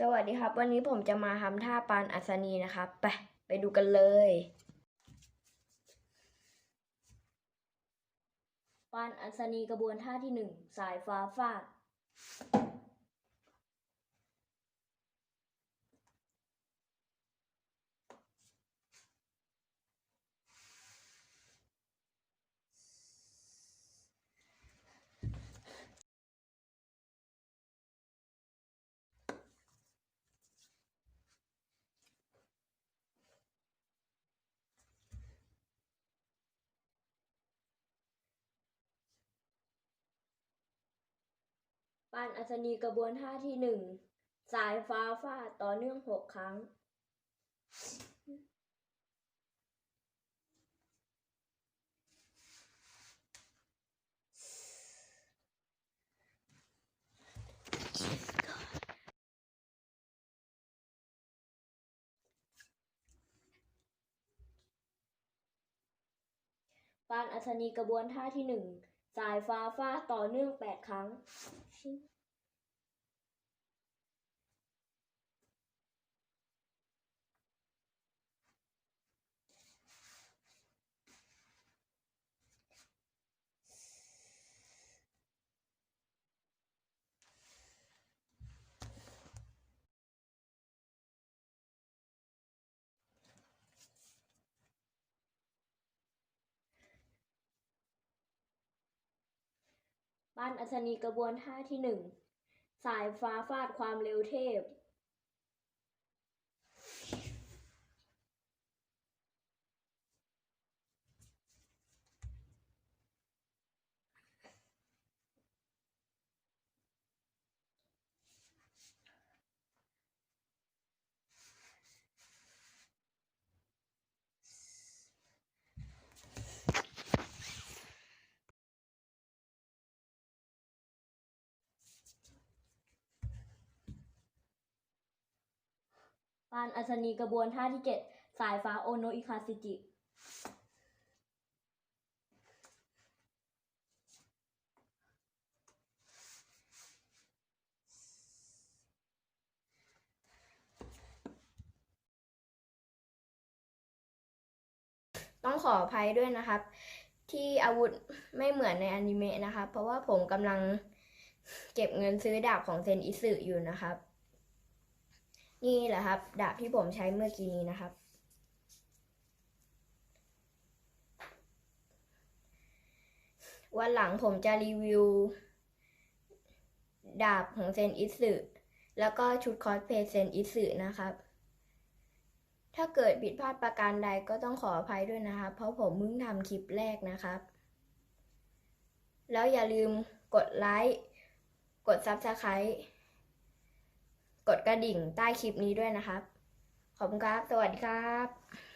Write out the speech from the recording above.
สวัสดีครับ วันนี้ผมจะมาทำท่าปานอัศนีนะครับ ไป ไปดูกันเลย ปานอัศนีกระบวนท่าที่หนึ่งสายฟ้าฟาด ปานอัศนีกระบวนท่าที่หนึ่งสายฟ้าฟาดต่อเนื่องหกครั้ง ปานอัศนีกระบวนท่าที่หนึ่ง สายฟ้าฟาดต่อเนื่องแปดครั้ง บ้านอัศนีกระบวนท่าที่หนึ่ง สายฟ้าฟาดความเร็วเทพ ปานอัศนีกระบวนท่าที่เจ็ดสายฟ้าโอโนอิคาซิจิต้องขออภัยด้วยนะครับ ที่อาวุธไม่เหมือนในอนิเมะนะครับ เพราะว่าผมกำลังเก็บเงินซื้อดาบของเซนอิสึอยู่นะครับ นี่แหละครับ ดาบที่ผมใช้เมื่อกี้นี้นะครับ วันหลังผมจะรีวิว ดาบของเซนอิสึแล้วก็ชุดคอสเพลย์เซนอิสึนะครับ ถ้าเกิดผิดพลาดประการใดก็ต้องขออภัยด้วยนะครับ เพราะผมเพิ่งทำคลิปแรกนะครับ แล้วอย่าลืมกดไลค์ กด Subscribe กดกระดิ่งใต้คลิปนี้ด้วยนะครับ ขอบคุณครับ สวัสดีครับ